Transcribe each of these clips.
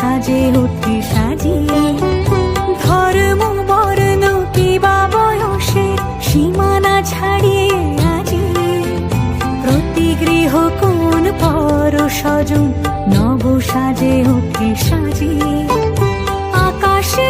সাজে উঠি সাজি ধর্ম, বর্ণ বয়সে সীমানা ছাড়িয়ে আজি। প্রতি গৃহ কোন পর সজন নব সাজে উঠে সাজি আকাশে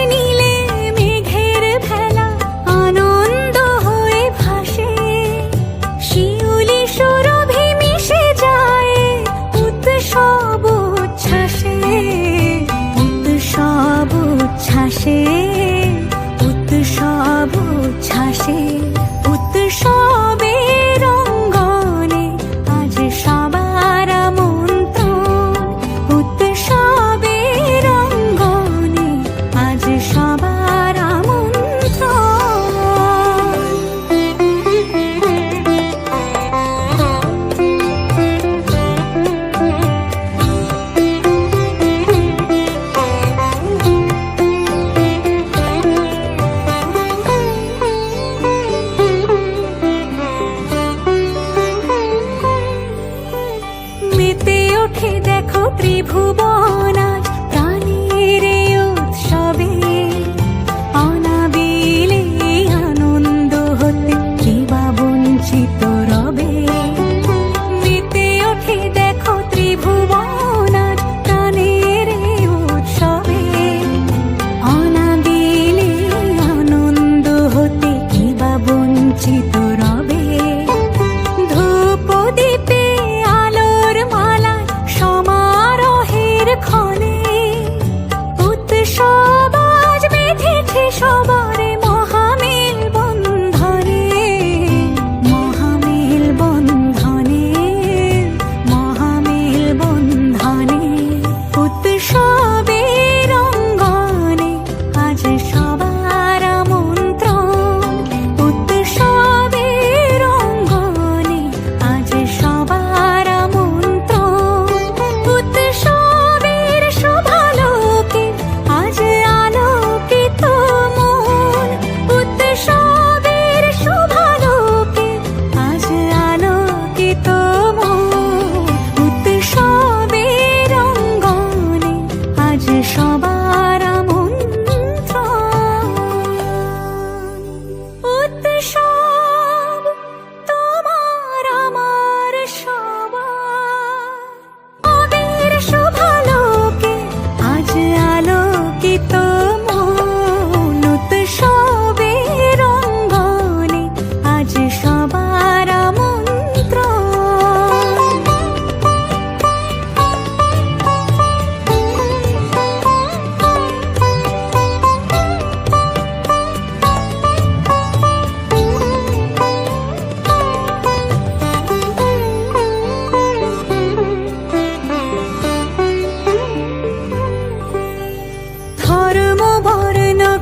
ত্রিভুবনায় সব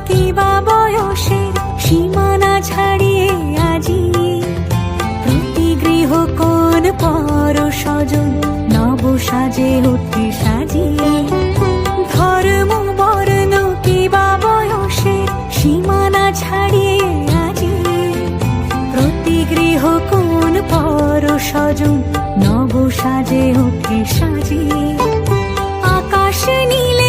প্রতিভা বয়সের সীমানা ছাড়িয়ে আজি। প্রতি গৃহ কোন পর স্বজন নব সাজে উঠতে সাজিয়ে ধর্ম বর্ণ কিবা বয়সের সীমানা ছাড়িয়ে আজি। প্রতি গৃহ কোন পর স্বজন নব সাজে উঠে সাজিয়ে আকাশে নীলে